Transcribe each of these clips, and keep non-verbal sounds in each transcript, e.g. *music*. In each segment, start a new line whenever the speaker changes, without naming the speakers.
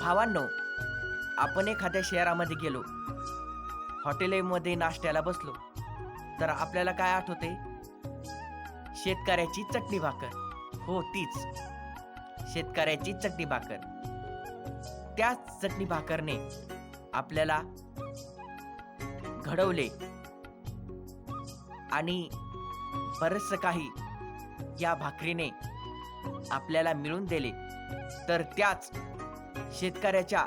भावांनो आपण एखाद्या शहरामध्ये गेलो हॉटेलमध्ये नाश्त्याला बसलो तर आपल्याला काय आठवते? शेतकऱ्याची चटणी भाकर. हो तीच. शेतकऱ्याची चटणी भाकर. त्याच चटणी भाकरने आपल्याला घडवले आणि बरंचसं काही या भाकरीने आपल्याला मिळून दिले. तर त्याच शेतकऱ्याच्या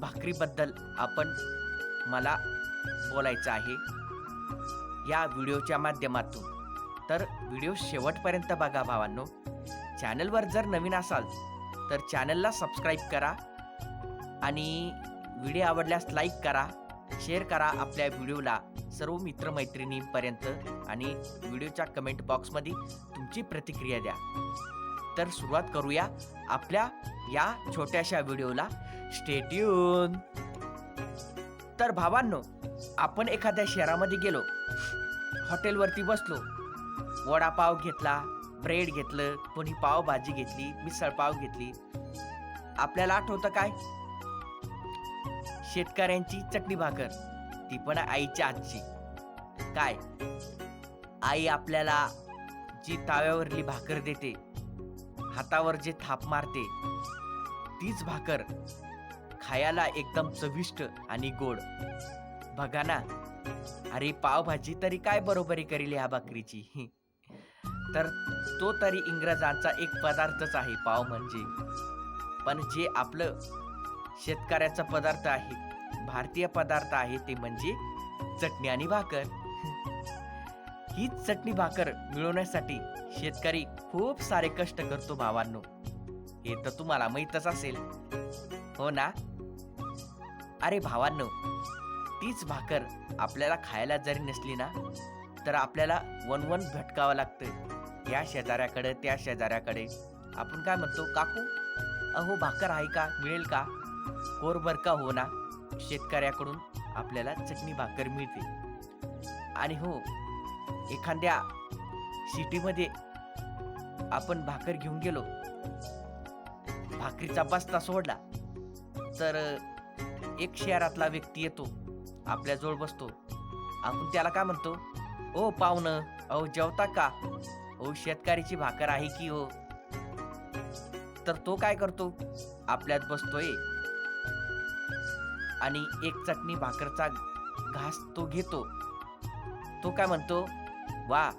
भाकरीबद्दल आपण मला बोलायचं आहे या व्हिडिओच्या माध्यमातून. तर व्हिडिओ शेवटपर्यंत बघा भावांनो. चॅनलवर जर नवीन असाल तर चॅनलला सबस्क्राईब करा आणि व्हिडिओ आवडल्यास लाईक करा शेअर करा आपल्या व्हिडिओला सर्व मित्रमैत्रिणींपर्यंत आणि व्हिडिओच्या कमेंट बॉक्समध्ये तुमची प्रतिक्रिया द्या. तर सुरुवात करूया आपल्या या छोट्याशा व्हिडिओला. स्टेट्यून तर भावांनो आपण एखाद्या शहरामध्ये गेलो. हॉटेलवरती बसलो. वडापाव घेतला ब्रेड घेतलं कोणी पावभाजी घेतली मिसळपाव घेतली. आपल्याला आठवतं काय? शेतकऱ्यांची चटणी भाकर. ती पण आईच्या आजची काय? आई आपल्याला जी ताव्यावरली भाकर देते हातावर जे थाप मारते तीच भाकर खायला एकदम चविष्ट आणि गोड. बघा ना अरे पावभाजी तरी काय बरोबरी करील ह्या भाकरीची? तर तो तरी इंग्रजांचा एक पदार्थच आहे पाव म्हणजे. पण जे आपलं शेतकऱ्याचा पदार्थ आहे भारतीय पदार्थ आहे ते म्हणजे चटणी आणि भाकर. हीच चटणी भाकर मिळवण्यासाठी शेतकरी खूप सारे कष्ट करतो भावांनो. हे तर तुम्हाला माहीतच असेल. हो ना? अरे भावांनो तीच भाकर आपल्याला खायला जरी नसली ना तर आपल्याला वन वन भटकावं लागतं या शेजाऱ्याकडे त्या शेजाऱ्याकडे. आपण काय म्हणतो काकू अहो भाकर आहे का? मिळेल का? कोरभर का हो ना? शेतकऱ्याकडून आपल्याला चटणी भाकर मिळते. आणि हो एखाद्या सिटीमध्ये आपण भाकर घेऊन गेलो भाकरीचा बस्ता सोडला तर एक शहरातला व्यक्ती येतो आपल्याजवळ बसतो. आपण त्याला काय म्हणतो? ओ पाहुणं अहो जेवता का? ओ शेतकऱ्याची भाकर आहे की हो? तर तो काय करतो? आपल्यात बसतोय. आणि एक चटणी भाकरचा घास तो घेतो. तो काय म्हणतो? वा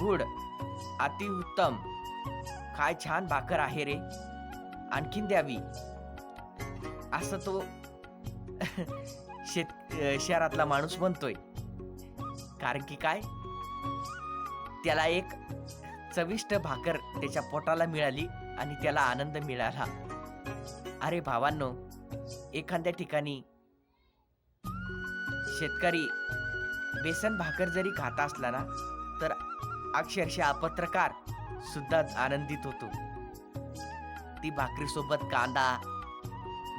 गुड अतिउत्तम. काय छान भाकर आहे रे. आणखीन द्यावी. असं तो *laughs* शेत शहरातला माणूस म्हणतोय. कारण की काय? त्याला एक चविष्ट भाकर त्याच्या पोटाला मिळाली आणि त्याला आनंद मिळाला. अरे भावांनो एखाद्या ठिकाणी शेतकरी बेसन भाकर जरी खात असला ना तर अक्षरशः पत्रकार सुद्धा आनंदित होतो. ती भाकरीसोबत कांदा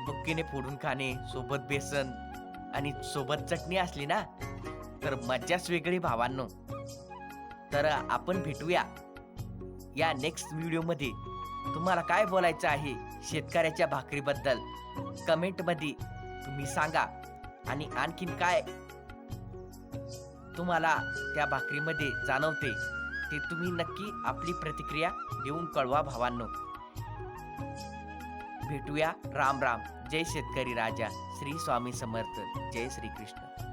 बुक्कीने फोडून खाणे सोबत बेसन आणि सोबत चटणी असली ना तर मज्जाच वेगळी भावांनो. तर आपण भेटूया या नेक्स्ट व्हिडिओमध्ये तुम्हाला काय बोलायचं आहे शेतकऱ्याच्या भाकरीबद्दल? कमेंटमध्ये तुम्ही सांगा. आणि आणखीन काय तुम्हाला त्या भाकरीमध्ये जाणवते ते तुम्ही नक्की आपली प्रतिक्रिया देऊन कळवा भावांनो. भेटूया राम राम. जय शेतकरी राजा. श्री स्वामी समर्थ. जय श्री कृष्ण